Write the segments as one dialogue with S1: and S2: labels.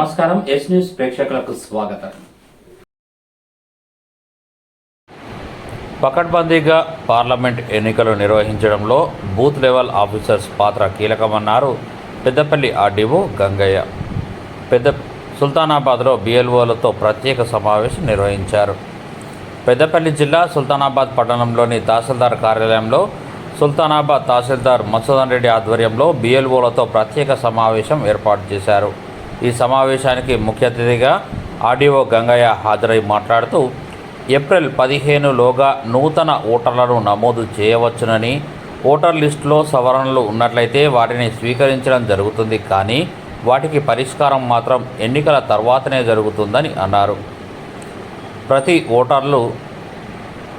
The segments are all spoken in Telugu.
S1: నమస్కారం ఎస్ న్యూస్ ప్రేక్షకులకు స్వాగతం.
S2: పకడ్బందీగా పార్లమెంట్ ఎన్నికలు నిర్వహించడంలో బూత్ లెవెల్ ఆఫీసర్స్ పాత్ర కీలకమన్నారు పెద్దపల్లి ఆర్డీఓ గంగయ్య. పెద్ద సుల్తానాబాద్లో బిఎల్ఓలతో ప్రత్యేక సమావేశం నిర్వహించారు. పెద్దపల్లి జిల్లా సుల్తానాబాద్ పట్టణంలోని తహసీల్దార్ కార్యాలయంలో సుల్తానాబాద్ తహసీల్దార్ మసూదన్ రెడ్డి ఆధ్వర్యంలో బిఎల్ఓలతో ప్రత్యేక సమావేశం ఏర్పాటు చేశారు. ఈ సమావేశానికి ముఖ్య అతిథిగా ఆర్డీఓ గంగయ్య హాజరై మాట్లాడుతూ ఏప్రిల్ పదిహేనులోగా నూతన ఓటర్లను నమోదు చేయవచ్చునని ఓటర్ లిస్టులో సవరణలు ఉన్నట్లయితే వాటిని స్వీకరించడం జరుగుతుంది కానీ వాటికి పరిష్కారం మాత్రం ఎన్నికల తర్వాతనే జరుగుతుందని అన్నారు. ప్రతి ఓటర్లు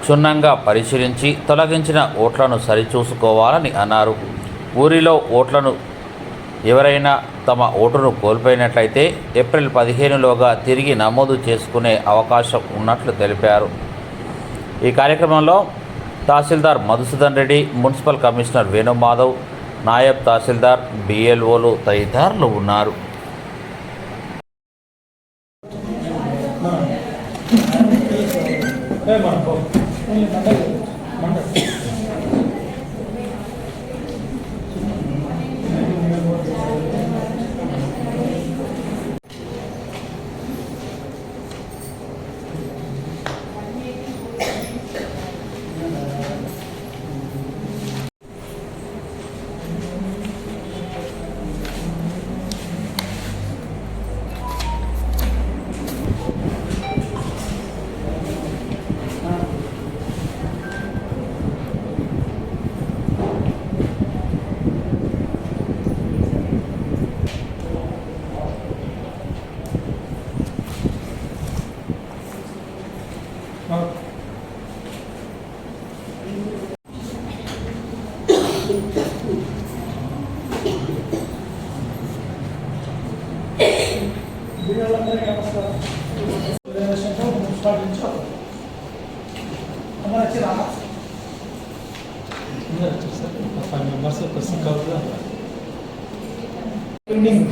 S2: క్షుణ్ణంగా పరిశీలించి తొలగించిన ఓట్లను సరిచూసుకోవాలని అన్నారు. ఊరిలో ఓట్లను ఎవరైనా తమ ఓటును కోల్పోయినట్లయితే ఏప్రిల్ పదిహేనులోగా తిరిగి నమోదు చేసుకునే అవకాశం ఉన్నట్లు తెలిపారు. ఈ కార్యక్రమంలో తహసీల్దార్ మధుసూదన్ రెడ్డి మున్సిపల్ కమిషనర్ వేణుమాధవ్ నాయబ్ తహసీల్దార్ బిఎల్ఓలు తదితరులు ఉన్నారు.
S3: Hey, మెంబర్స్ ఒక సిక్
S4: ఎండింగ్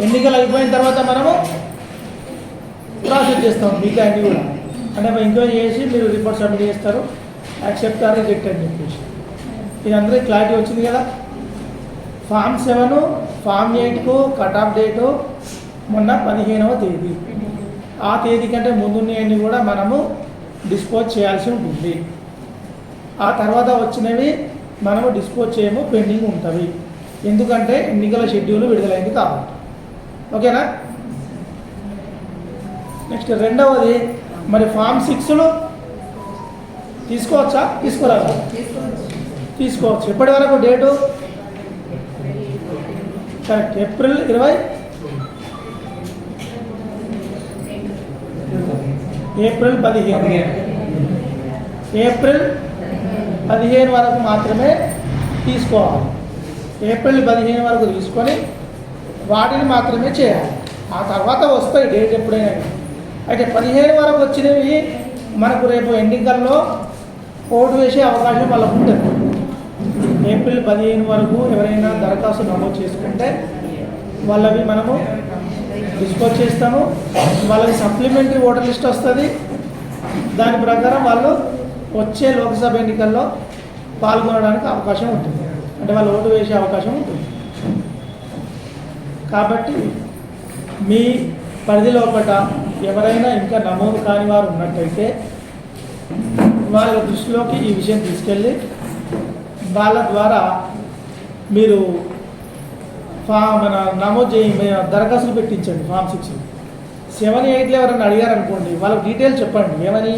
S4: ఎన్నికలు అయిపోయిన తర్వాత మనము ప్రాసెస్ చేస్తాం మీకు అన్ని కూడా. అంటే మనం ఎంక్వైరీ చేసి మీరు రిపోర్ట్ సబ్మిట్ చేస్తారు. యాక్సెప్ట్ ఆర్ రిజెక్ట్ అని చెప్పేసి. ఇది అందరికీ క్లారిటీ వచ్చింది కదా? ఫామ్ సెవెన్ ఫామ్ ఎయిట్కు కట్ ఆఫ్ డేటు మొన్న పదిహేనవ తేదీ. ఆ తేదీ కంటే ముందున్నవన్నీ కూడా మనము డిస్పోజ్ చేయాల్సి ఉంటుంది. ఆ తర్వాత వచ్చినవి మనము డిస్పోజ్ చేయము పెండింగ్ ఉంటుంది. ఎందుకంటే ఎన్నికల షెడ్యూల్ విడుదలైంది కాబట్టి. ఓకేనా? నెక్స్ట్ రెండవది మరి ఫామ్ సిక్స్లు తీసుకోవచ్చా? తీసుకోరాదా తీసుకోవచ్చు. ఎప్పటి వరకు డేటు? కరెక్ట్ ఏప్రిల్ ఇరవై. ఏప్రిల్ పదిహేను. ఏప్రిల్ పదిహేను వరకు మాత్రమే తీసుకోవాలి. ఏప్రిల్ పదిహేను వరకు తీసుకొని వాటిని మాత్రమే చేయాలి. ఆ తర్వాత వస్తాయి డేట్ ఎప్పుడైనా. అయితే పదిహేను వరకు వచ్చినవి మనకు రేపు ఎన్నికల్లో ఓటు వేసే అవకాశం వాళ్ళకు ఉంటుంది. ఏప్రిల్ పదిహేను వరకు ఎవరైనా దరఖాస్తు నమోదు చేసుకుంటే వాళ్ళవి మనము డిస్పోజ్ చేస్తాము. వాళ్ళకి సప్లిమెంటరీ ఓటర్ లిస్ట్ వస్తుంది. దాని ప్రకారం వాళ్ళు వచ్చే లోక్సభ ఎన్నికల్లో పాల్గొనడానికి అవకాశం ఉంటుంది. అంటే వాళ్ళు ఓటు వేసే అవకాశం ఉంటుంది. కాబట్టి మీ పరిధిలోపట ఎవరైనా ఇంకా నమోదు కాని వారు ఉన్నట్టయితే వాళ్ళ దృష్టిలోకి ఈ విషయం తీసుకెళ్ళి వాళ్ళ ద్వారా మీరు ఫా మన నమోదు చేయ దరఖాస్తులు పెట్టించండి ఫామ్ సిక్స్ సెవెన్ ఎయిట్లో ఎవరైనా అడిగారనుకోండి వాళ్ళకి డీటెయిల్ చెప్పండి. ఏమని?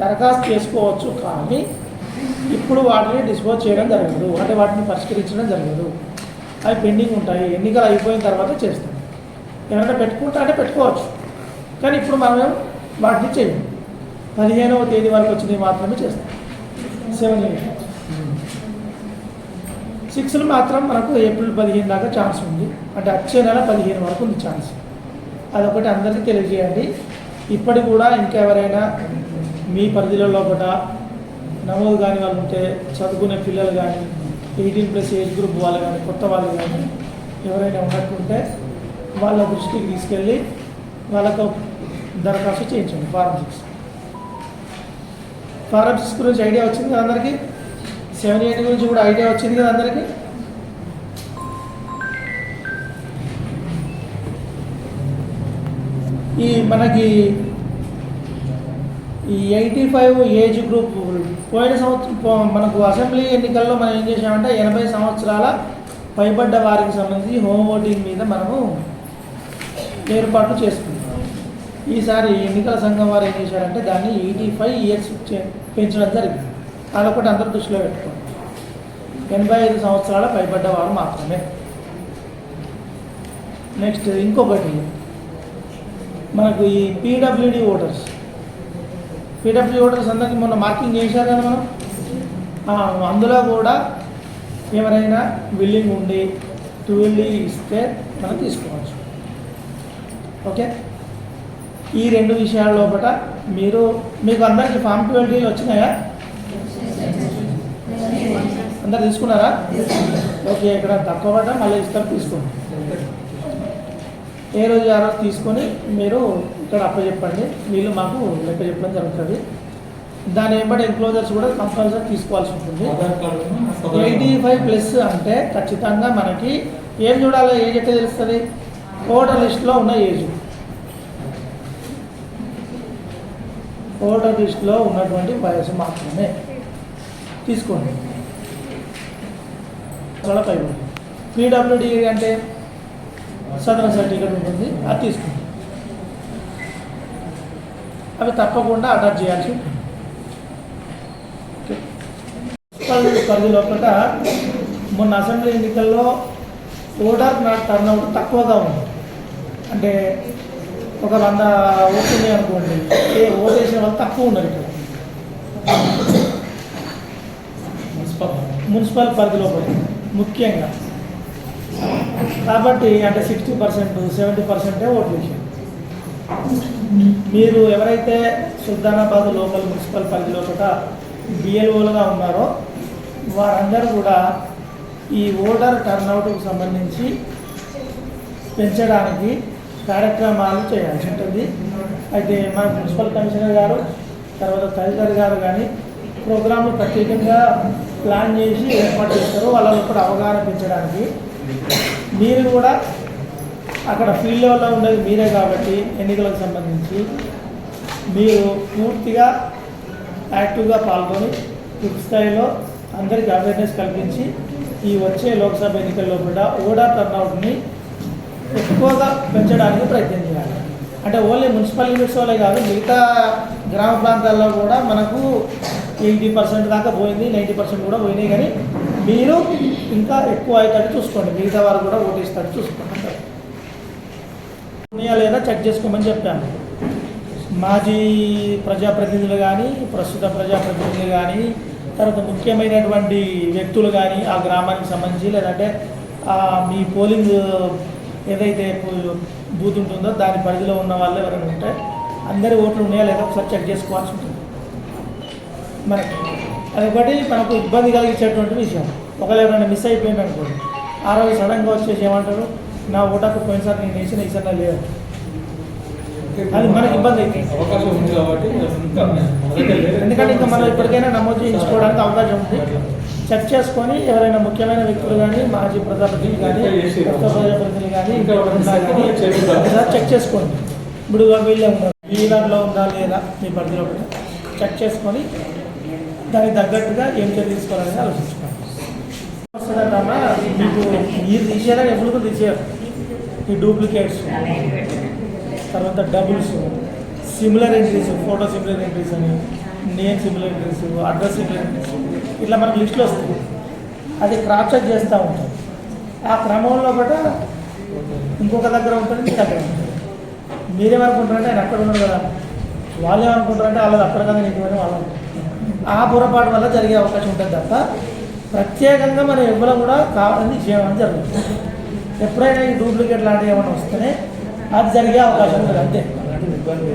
S4: దరఖాస్తు చేసుకోవచ్చు కానీ ఇప్పుడు వాటిని డిస్పోజ్ చేయడం జరగదు. అంటే వాటిని పరిష్కరించడం జరగదు. అవి పెండింగ్ ఉంటాయి. ఎన్నికలు అయిపోయిన తర్వాత చేస్తాం. ఏమైనా పెట్టుకుంటా అంటే పెట్టుకోవచ్చు. కానీ ఇప్పుడు మనం వాటిని చేయం. పదిహేనవ తేదీ వరకు వచ్చినవి మాత్రమే చేస్తాం. సెవెన్ ఎయిట్ సిక్స్లు మాత్రం మనకు ఏప్రిల్ పదిహేను దాకా ఛాన్స్ ఉంది. అంటే వచ్చే నెల పదిహేను వరకు ఉంది ఛాన్స్ అదొకటి అందరికీ తెలియజేయండి. ఇప్పటికి కూడా ఇంకెవరైనా మీ పరిధిలో లోపల నమోదు కాని వాళ్ళు ఉంటే చదువుకునే పిల్లలు కానీ ఎయిటీన్ ప్లస్ ఏజ్ గ్రూప్ వాళ్ళు కానీ కొత్త వాళ్ళు కానీ ఎవరైనా ఉన్నట్టుంటే వాళ్ళ దృష్టికి తీసుకెళ్ళి వాళ్ళతో దరఖాస్తు చేయించండి ఫారం సిక్స్. ఫారం సిక్స్ గురించి ఐడియా వచ్చింది కదా అందరికీ? సెవెన్ ఎయిట్ గురించి కూడా ఐడియా వచ్చింది కదా అందరికీ? ఈ మనకి ఈ ఎయిటీ ఫైవ్ ఏజ్ గ్రూప్ పోయిన సంవత్సరం పో- మనకు అసెంబ్లీ ఎన్నికల్లో మనం ఏం చేసామంటే ఎనభై సంవత్సరాల పైబడ్డ వారికి సంబంధించి హోమ్ ఓటింగ్ మీద మనము ఏర్పాట్లు చేసుకున్నాం. ఈసారి ఎన్నికల సంఘం వారు ఏం చేశారంటే దాన్ని ఎయిటీ ఫైవ్ ఇయర్స్ పెంచడం జరిగింది. అదొకటి అందరూ దృష్టిలో పెట్టుకోండి. ఎనభై ఐదు సంవత్సరాల పైబడ్డ వారు మాత్రమే. నెక్స్ట్ ఇంకొకటి మనకు ఈ పీడబ్ల్యూడి ఓటర్స్. పీడబ్ల్యూ హోటల్స్ అందరికీ మొన్న మార్కింగ్ చేశారు కదా మనం? అందులో కూడా ఎవరైనా బిల్లింగ్ ఉండి టూవెల్లి ఇస్తే మనం తీసుకోవచ్చు. ఓకే? ఈ రెండు విషయాల లోపల మీరు మీకు అందరికి ఫామ్ ట్వెల్టీలు వచ్చినాయా? అందరు తీసుకున్నారా? ఓకే ఇక్కడ తక్కువ పడ్డా మళ్ళీ ఇస్తారు తీసుకోండి. ఏ రోజు ఆ రోజు తీసుకొని మీరు ఇక్కడ అప్పచెప్పండి. వీళ్ళు మాకు లెక్క చెప్పడం జరుగుతుంది. దాని వెంబడి ఎన్క్లోజర్స్ కూడా కంపల్సరీ తీసుకోవాల్సి ఉంటుంది. ఎయిటీ ఫైవ్ ప్లస్ అంటే ఖచ్చితంగా మనకి ఏం చూడాలి ఏజ్ ఎట్లా తెలుస్తుంది? ఓటర్ లిస్ట్లో ఉన్న ఏజ్. ఓటర్ లిస్ట్లో ఉన్నటువంటి వయసు మాత్రమే తీసుకోండి. చాలా పై పీడబ్ల్యూడి అంటే సదరన్ సర్టిఫికేట్ ఉంటుంది. అది తీసుకోండి. అవి తప్పకుండా అటాచ్ చేయాల్సి ఉంటుంది. ఓకే పరిధి లోపల మొన్న అసెంబ్లీ ఎన్నికల్లో ఓటర్ నాట్ టర్నౌట్ తక్కువగా ఉంది. అంటే ఒక వంద ఓట్లు అనుకోండి ఏ ఓటు వేసిన వాళ్ళు తక్కువ ఉన్నారు ఇక్కడ.
S3: మున్సిపల్
S4: మున్సిపల్ పరిధిలో ముఖ్యంగా. కాబట్టి అంటే సిక్స్టీ పర్సెంట్ సెవెంటీ పర్సెంటే ఓట్లు వేసారు. మీరు ఎవరైతే సుల్తానాబాద్ లోకల్ మున్సిపల్ పరిధి లోపల బిఎల్ఓలుగా ఉన్నారో వారందరూ కూడా ఈ ఓటర్ టర్న్అవుట్కు సంబంధించి పెంచడానికి కార్యక్రమాలు చేయాల్సి ఉంటుంది. అయితే మన మున్సిపల్ కమిషనర్ గారు తర్వాత తదితర గారు కానీ ప్రోగ్రాంలు ప్రత్యేకంగా ప్లాన్ చేసి ఏర్పాటు చేస్తారు. వాళ్ళలో కూడా అవగాహన పెంచడానికి మీరు కూడా అక్కడ ఫీల్డ్ లెవెల్లో ఉండేది మీరే కాబట్టి ఎన్నికలకు సంబంధించి మీరు పూర్తిగా యాక్టివ్గా పాల్గొని పూర్తి స్థాయిలో అందరికీ అవేర్నెస్ కల్పించి ఈ వచ్చే లోక్సభ ఎన్నికల్లో కూడా ఓడా టర్నౌట్ని ఎక్కువగా పెంచడానికి ప్రయత్నం చేయాలి. అంటే ఓన్లీ మున్సిపల్ యూనిట్స్ వాళ్ళే కాదు మిగతా గ్రామ ప్రాంతాల్లో కూడా మనకు ఎయిటీ పర్సెంట్ దాకా పోయింది నైంటీ పర్సెంట్ కూడా పోయినాయి. కానీ మీరు ఇంకా ఎక్కువ అయ్యేటట్టు చూసుకోండి. మిగతా వారు కూడా ఓటేసేటట్టు చూసుకోండి. ఉన్నాయా లేదా చెక్ చేసుకోమని చెప్పాను. మాజీ ప్రజాప్రతినిధులు కానీ ప్రస్తుత ప్రజాప్రతినిధులు కానీ తర్వాత ముఖ్యమైనటువంటి వ్యక్తులు కానీ ఆ గ్రామానికి సంబంధించి లేదంటే ఆ మీ పోలింగ్ ఏదైతే బూత్ ఉంటుందో దాని పరిధిలో ఉన్న వాళ్ళు ఎవరైనా ఉంటే అందరి ఓట్లు ఉన్నాయా లేదా ఒకసారి చెక్ చేసుకోవాల్సి ఉంటుంది. మనకి అదొకటి మనకు ఇబ్బంది కలిగించేటువంటి విషయం. ఒకవేళ ఎవరైనా మిస్ అయిపోయింది అనుకోండి ఆ రోజు సడన్గా వచ్చేసి ఏమంటారు? నా ఓటాకు పోయినసారి నేను వేసిన ఈసారి లేదు. అది మనకి ఇబ్బంది
S3: అవకాశం ఉంది కాబట్టి లేదు.
S4: ఎందుకంటే ఇంకా మనం ఇప్పటికైనా నమోదు చేయించుకోవడానికి అవకాశం ఉంది. చెక్ చేసుకొని ఎవరైనా ముఖ్యమైన వ్యక్తులు కానీ మాజీ ప్రజాప్రతినిధులు కానీ కొత్త ప్రజాప్రతినిధులు కానీ ఇంకా చెక్ చేసుకోండి. ఇప్పుడు వీళ్ళే ఉన్నారు. దాంట్లో ఉందా లేదా మీ పరిధిలో కూడా చెక్ చేసుకొని దానికి తగ్గట్టుగా ఏం చర్య తీసుకోవాలని ఆలోచించుకోండి. మీకు మీరు తీసేయాలా? ఎప్పుడు కూడా తీసేయాలి ఈ డూప్లికేట్స్ తర్వాత doubles similar entries photo similar entries అని name similar entries address similar entries ఇట్లా మనకు లిస్టులు వస్తుంది అది క్రాప్ చెక్ చేస్తూ ఉంటాం. ఆ క్రమంలో కూడా ఇంకొక దగ్గర ఉంటుంది మీ దగ్గర ఉంటుంది. మీరేమనుకుంటారంటే ఆయన అక్కడ ఉన్నారు కదా. వాళ్ళు ఏమనుకుంటారంటే వాళ్ళది అక్కడ కదా నీకు అని వాళ్ళు ఆ పొరపాటు వల్ల జరిగే అవకాశం ఉంటుంది తప్ప ప్రత్యేకంగా మనం ఎవరు కూడా కావాలని చేయడం జరుగుతుంది. ఎప్పుడైనా ఈ డూప్లికేట్ లాంటివి ఏమైనా వస్తేనే అది జరిగే అవకాశం ఉంటుంది అంతే.
S3: ఇబ్బంది